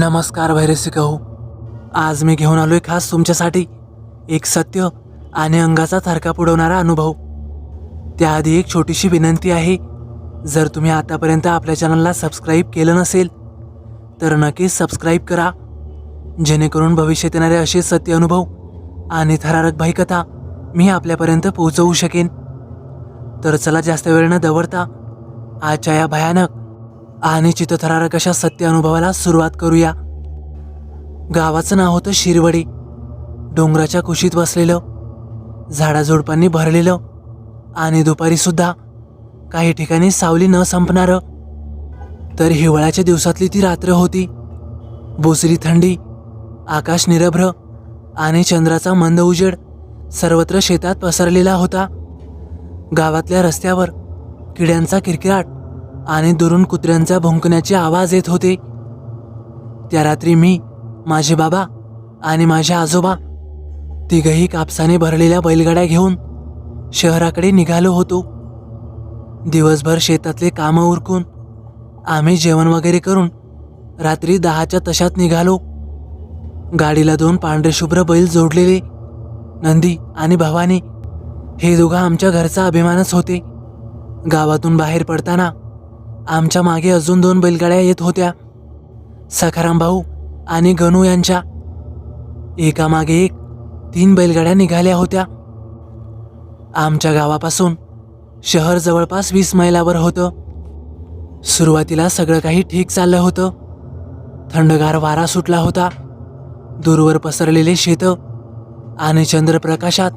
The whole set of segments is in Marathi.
नमस्कार भैरसी कहू आज मी घेऊन आलो आहे खास तुमच्यासाठी एक सत्य आणि अंगाचा थरका पुडवणारा अनुभव. त्याआधी एक छोटीशी विनंती आहे जर तुम्ही आतापर्यंत आपल्या चॅनलला सबस्क्राईब केलं नसेल तर नक्कीच सबस्क्राईब करा. जेणेकरून भविष्यात येणारे असे सत्य अनुभव आणि थरारक भयकथा कथा मी आपल्यापर्यंत पोहोचवू शकेन. तर चला जास्त वेळ न दवडता आजच्या या भयानक आणि चितथरारक अशा सत्य अनुभवाला सुरुवात करूया. गावाचं नाव होतं शिरवडी. डोंगराच्या कुशीत बसलेलं. झाडाझुडपांनी भरलेलं. आणि दुपारीसुद्धा काही ठिकाणी सावली न संपणारं. तर हिवाळ्याच्या दिवसातली ती रात्र होती. बोसरी थंडी आकाश निरभ्र आणि चंद्राचा मंद उजेड सर्वत्र शेतात पसरलेला होता. गावातल्या रस्त्यावर किड्यांचा किरकिराट आणि दुरून कुत्र्यांचा भुंकण्याचे आवाज येत होते. त्या रात्री मी माझे बाबा आणि माझे आजोबा तिघही कापसाने भरलेल्या बैलगाड्या घेऊन शहराकडे निघालो होतो. दिवसभर शेतातले कामं उरकून आम्ही जेवण वगैरे करून रात्री दहाच्या तशात निघालो. गाडीला दोन पांढरेशुभ्र बैल जोडलेले नंदी आणि भवानी हे दोघं आमच्या घरचा अभिमानच होते. गावातून बाहेर पडताना आमच्या मागे अजून दोन बैलगाड्या येत होत्या. सखाराम भाऊ आणि गणू यांच्या. एकामागे एक तीन बैलगाड्या निघाल्या होत्या. आमच्या गावापासून शहर जवळपास वीस मैलावर होतं. सुरुवातीला सगळं काही ठीक चाललं होतं. थंडगार वारा सुटला होता. दूरवर पसरलेले शेतं आणि चंद्रप्रकाशात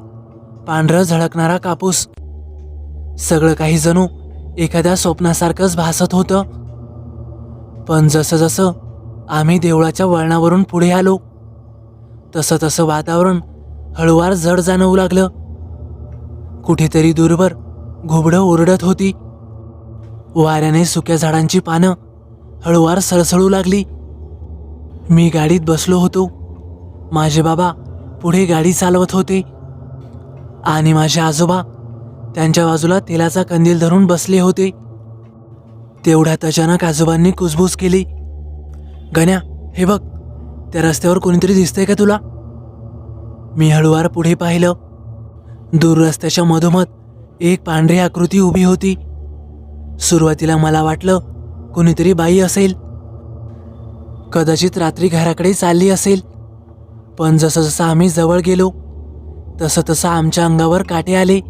पांढरं झळकणारा कापूस. सगळं काही जणू एखाद्या स्वप्नासारखंच भासत होतं. पण जसं जसं आम्ही देवळाच्या वळणावरून पुढे आलो तसं तसं वातावरण हळुवार जड जाणवू लागलं. कुठेतरी दूरवर घुबडं ओरडत होती. वाऱ्याने सुक्या झाडांची पानं हळुवार सळसळू लागली. मी गाडीत बसलो होतो. माझे बाबा पुढे गाडी चालवत होते. आणि माझे आजोबा त्यांच्या बाजूला तेलाचा कंदील धरून बसले होते. तेवढ्यात अचानक आजोबांनी कुसबूस केली. गण्या हे बघ त्या रस्त्यावर कोणीतरी दिसतंय का तुला? मी हळुवार पुढे पाहिलं. दूर रस्त्याच्या मधोमध एक पांढरी आकृती उभी होती. सुरुवातीला मला वाटलं कोणीतरी बाई असेल. कदाचित रात्री घराकडे चालली असेल. पण जसं जसं आम्ही जवळ गेलो तसं तसं आमच्या अंगावर काटे आले.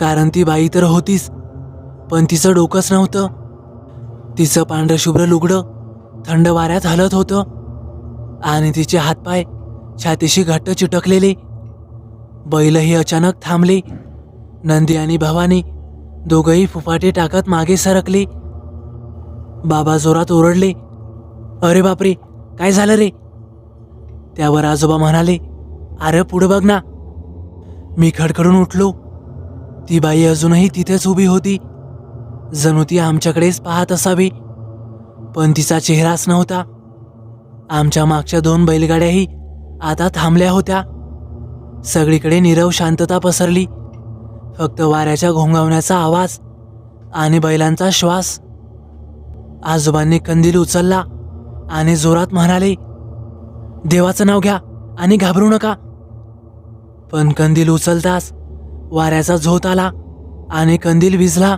कारण ती बाई तर होतीच पण तिचं डोकंच नव्हतं. तिचं पांढरं शुभ्र लुगडं थंड वाऱ्यात हलत होतं. आणि तिचे हातपाय छातीशी घट्ट चिटकलेले. बैलही अचानक थांबले. नंदी आणि भवानी दोघंही फुफाटे टाकत मागे सरकले. बाबा जोरात ओरडले अरे बापरे काय झालं रे? त्यावर आजोबा म्हणाले अरे पुढं बघ ना. मी खडखडून उठलो. ती बाई अजूनही तिथेच उभी होती. जणू ती आमच्याकडेच पाहत असावी. पण तिचा चेहराच नव्हता. आमच्या मागच्या दोन बैलगाड्याही आता थांबल्या होत्या. सगळीकडे नीरव शांतता पसरली. फक्त वाऱ्याच्या घोंगावण्याचा आवाज आणि बैलांचा श्वास. आजोबांनी कंदील उचलला आणि जोरात म्हणाले देवाचं नाव घ्या आणि घाबरू नका. पण कंदील उचलताच वाऱ्याचा झोत आला आणि कंदील विजला.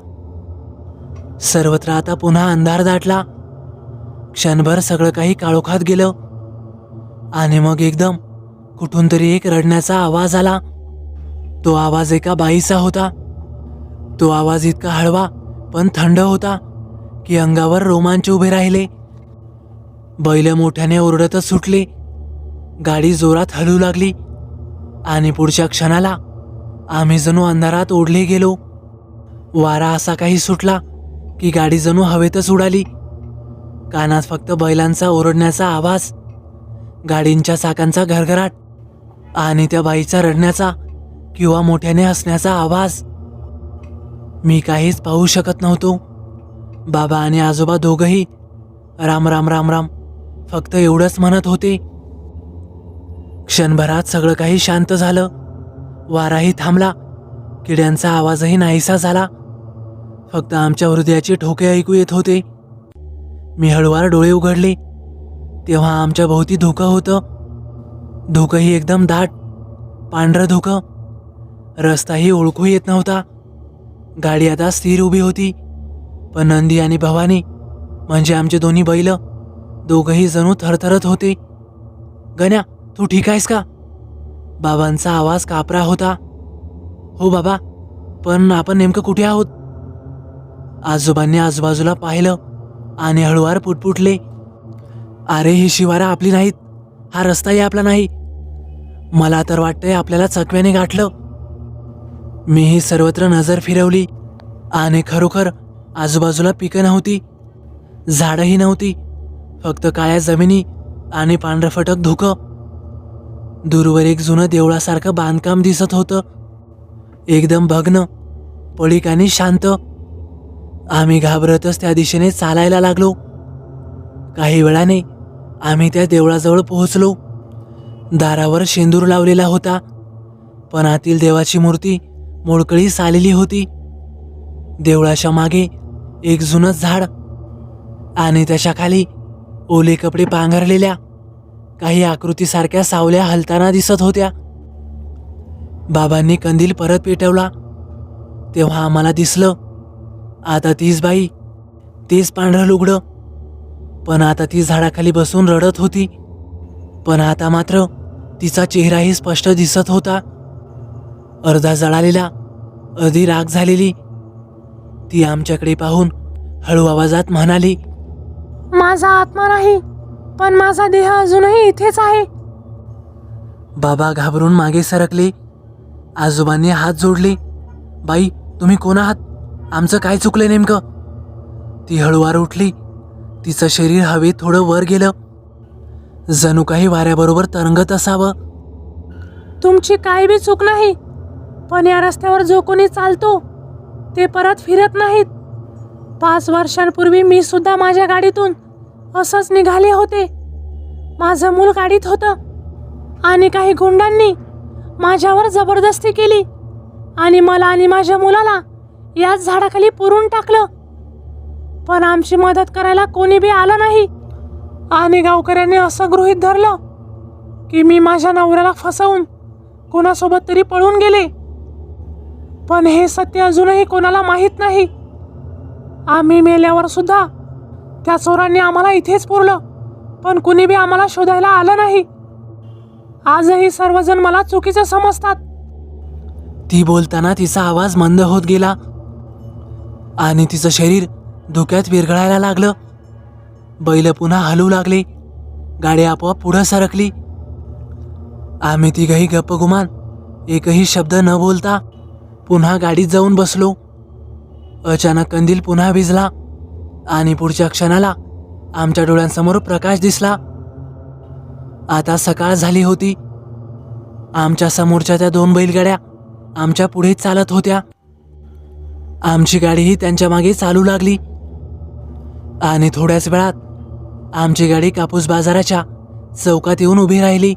सर्वत्र आता पुन्हा अंधार दाटला. क्षणभर सगळं काही काळोखात गेलं. आणि मग एकदम कुठून तरी एक रडण्याचा आवाज आला. तो आवाज एका बाईचा होता. तो आवाज इतका हळवा पण थंड होता की अंगावर रोमांच उभे राहिले. बैल मोठ्याने ओरडतच सुटले. गाडी जोरात हलू लागली आणि पुढच्या क्षणाला आम्ही जणू अंधारात ओढले गेलो. वारा असा काही सुटला की गाडी जणू हवेतच उडाली. कानात फक्त बैलांचा ओरडण्याचा आवाज गाडींच्या चाकांचा घरघराट आणि त्या बाईचा रडण्याचा किंवा मोठ्याने हसण्याचा आवाज. मी काहीच पाहू शकत नव्हतो. बाबा आणि आजोबा दोघंही राम राम राम राम फक्त एवढंच म्हणत होते. क्षणभरात सगळं काही शांत झालं. वाराही थांबला. किड्यांचा आवाजही नाहीसा झाला. फक्त आमच्या हृदयाचे ठोके ऐकू येत होते. मी हळुवार डोळे उघडले. तेव्हा आमच्या भोवती धुकं होतं. धुकंही एकदम दाट पांढरं धुकं. रस्ताही ओळखू येत नव्हता. गाडी आता स्थिर उभी होती. पण नंदी आणि भवानी म्हणजे आमचे दोन्ही बैल दोघंही जणू थरथरत होते. गण्या तू ठीक आहेस का? बाबांचा आवाज कापरा होता. हो बाबा पण आपण नेमकं कुठे आहोत? आजोबांनी आजूबाजूला पाहिलं आणि हळुवार पुटपुटले. अरे ही शिवारा आपली नाहीत. हा रस्ताही आपला नाही. मला तर वाटतंय आपल्याला चकव्याने गाठलं. मीही सर्वत्र नजर फिरवली आणि खरोखर आजूबाजूला पिकं नव्हती. झाडंही नव्हती. फक्त काळ्या जमिनी आणि पांढरफटक धुकं. दूरवर एक जुनं देवळासारखं बांधकाम दिसत होतं. एकदम भग्न पडीक आणि शांत. आम्ही घाबरतच त्या दिशेने चालायला लागलो. काही वेळाने आम्ही त्या देवळाजवळ पोहोचलो. दारावर शेंदूर लावलेला होता पण आतील देवाची मूर्ती मोडकळी आलेली होती. देवळाच्या मागे एक जुनंच झाड आणि त्याच्याखाली ओले कपडे पांघरलेल्या. काही आकृतीसारख्या सावल्या हलताना दिसत होत्या. बाबांनी कंदील परत पेटवला. तेव्हा आम्हाला दिसलं आता तीच बाई तेच पांढरं लुगडं. पण आता ती झाडाखाली बसून रडत होती. पण आता मात्र तिचा चेहराही स्पष्ट दिसत होता. अर्धा जळालेला अर्धी राग झालेली. ती आमच्याकडे पाहून हळू आवाजात म्हणाली माझा आत्मा नाही. पण माझा देह अजूनही इथेच आहे. बाबा घाबरून मागे सरकले. आजोबांनी हात जोडले. बाई तुम्ही कोण आहात? आमचं काय चुकलं नेमकं? ती हळूवार उठली. तिचं शरीर हवेत थोडं वर गेलं. जणू काही वाऱ्याबरोबर तरंगत असावं. तुमची काही बी चूक नाही. पण या रस्त्यावर जो कोणी चालतो ते परत फिरत नाहीत. पाच वर्षांपूर्वी मी सुद्धा माझ्या गाडीतून असंच निघाले होते. माझं मूल गाडीत होतं आणि काही गुंडांनी माझ्यावर जबरदस्ती केली आणि मला आणि माझ्या मुलाला याच झाडाखाली पुरून टाकलं. पण आमची मदत करायला कोणी बी आलं नाही. आणि गावकऱ्यांनी असं गृहीत धरलं की मी माझ्या नवऱ्याला फसवून कोणासोबत तरी पळून गेले. पण हे सत्य अजूनही कोणाला माहीत नाही. आम्ही मेल्यावर सुद्धा त्या चोरांनी आम्हाला इथेच पुरलं. पण कुणी बी आम्हाला शोधायला आलं नाही. आजही सर्वजण मला चुकीचं समजतात. ती बोलताना तिचा आवाज मंद होत गेला. आणि तिचं शरीर धुक्यात विरघळायला लागलं. बैल पुन्हा हलू लागले. गाडी आपोआप पुढं सरकली. आम्ही तिघही गप्पगुमान एकही शब्द न बोलता पुन्हा गाडीत जाऊन बसलो. अचानक कंदील पुन्हा भिजला. आणि पुढच्या क्षणाला आमच्या डोळ्यांसमोर प्रकाश दिसला. आता सकाळ झाली होती. आमच्या समोरच्या त्या दोन बैलगाड्या आमच्या पुढे चालत होत्या. आमची गाडीही त्यांच्या मागे चालू लागली. आणि थोड्याच वेळात आमची गाडी कापूस बाजाराच्या चौकात येऊन उभी राहिली.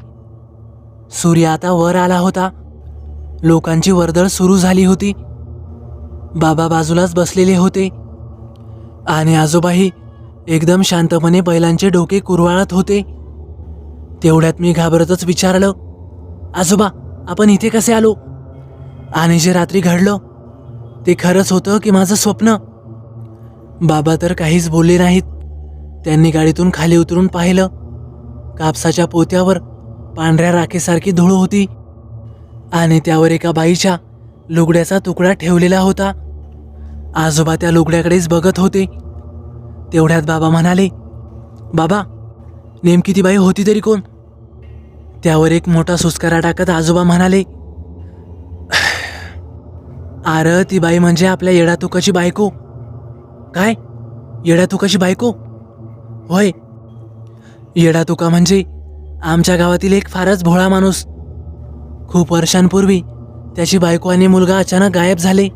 सूर्य आता वर आला होता. लोकांची वर्दळ सुरू झाली होती. बाबा बाजूलाच बसलेले होते. आणि आजोबाही एकदम शांतपणे बैलांचे डोके कुरवाळत होते. तेवढ्यात मी घाबरतच विचारलं आजोबा आपण इथे कसे आलो? आणि जे रात्री घडलं ते खरंच होतं की माझं स्वप्न? बाबा तर काहीच बोलले नाहीत. त्यांनी गाडीतून खाली उतरून पाहिलं. कापसाच्या पोत्यावर पांढऱ्या राखेसारखी धूळ होती. आणि त्यावर एका बाईच्या लुगड्याचा तुकडा ठेवलेला होता. आजोबा त्या लुगड्याकडेच बघत होते. तेवढ्यात बाबा म्हणाले बाबा नेमकी ती बाई होती तरी कोण? त्यावर एक मोठा सुस्कारा टाकत आजोबा म्हणाले आर ती बाई म्हणजे आपल्या येडातुकाची बायको. काय? येडातुकाची बायको? होय. येडातुका म्हणजे आमच्या गावातील एक फारच भोळा माणूस. खूप वर्षांपूर्वी त्याची बायको आणि मुलगा अचानक गायब झाले.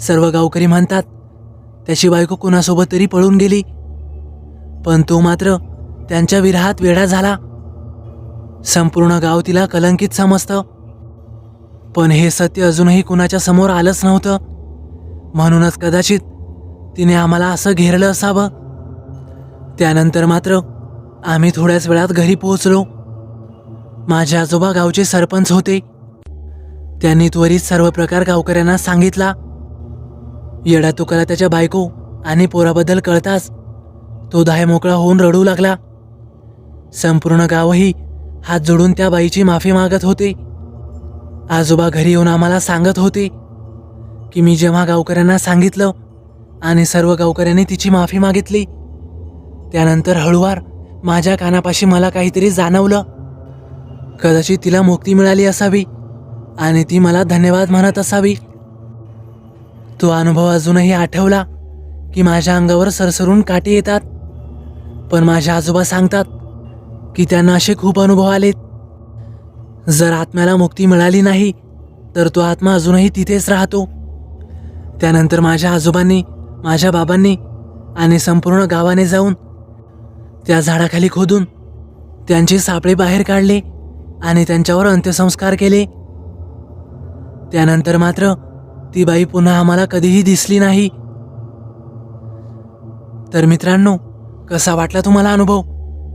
सर्व गावकरी म्हणतात त्याची बायको कुणासोबत तरी पळून गेली. पण तो मात्र त्यांच्या विरहात वेडा झाला. संपूर्ण गाव तिला कलंकित समजतं. पण हे सत्य अजूनही कुणाच्या समोर आलंच नव्हतं. म्हणूनच कदाचित तिने आम्हाला असं घेरलं असावं. त्यानंतर मात्र आम्ही थोड्याच वेळात घरी पोहोचलो. माझे आजोबा गावचे सरपंच होते. त्यांनी त्वरित सर्व प्रकार गावकऱ्यांना सांगितला. येडा तुकाला त्याच्या बायको आणि पोराबद्दल कळताच तो दाय मोकळा होऊन रडू लागला. संपूर्ण गावही हात जोडून त्या बाईची माफी मागत होते. आजोबा घरी येऊन आम्हाला सांगत होते की मी जेव्हा गावकऱ्यांना सांगितलं आणि सर्व गावकऱ्यांनी तिची माफी मागितली त्यानंतर हळूवार माझ्या कानापाशी मला काहीतरी जाणवलं. कदाचित तिला मुक्ती मिळाली असावी आणि ती मला धन्यवाद म्हणत असावी. तो अनुभव अजूनही आठवला की माझ्या अंगावर सरसरून काटे येतात. पण माझ्या आजोबा सांगतात की त्यांना असे खूप अनुभव आलेत. जर आत्म्याला मुक्ती मिळाली नाही तर तो आत्मा अजूनही तिथेच राहतो. त्यानंतर माझ्या आजोबांनी माझ्या बाबांनी आणि संपूर्ण गावाने जाऊन त्या झाडाखाली खोदून त्यांचे सापळे बाहेर काढले आणि त्यांच्यावर अंत्यसंस्कार केले. त्यानंतर मात्र ती बाई पुन्हा आम्हाला कधीही दिसली नाही. तर मित्रांनो कसा वाटला तुम्हाला अनुभव?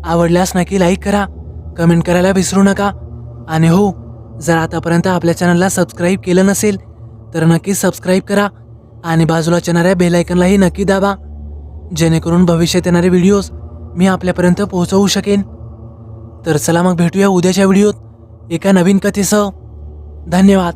आवडल्यास नक्की लाईक करा कमेंट करायला विसरू नका. आणि हो जर आतापर्यंत आपल्या चॅनलला सबस्क्राईब केलं नसेल तर नक्की सबस्क्राईब करा आणि बाजूला येणाऱ्या बेलायकनलाही नक्की दाबा जेणेकरून भविष्यात येणारे व्हिडिओज मी आपल्यापर्यंत पोहोचवू शकेन. तर चला मग भेटूया उद्याच्या व्हिडिओत एका नवीन कथेसह. धन्यवाद.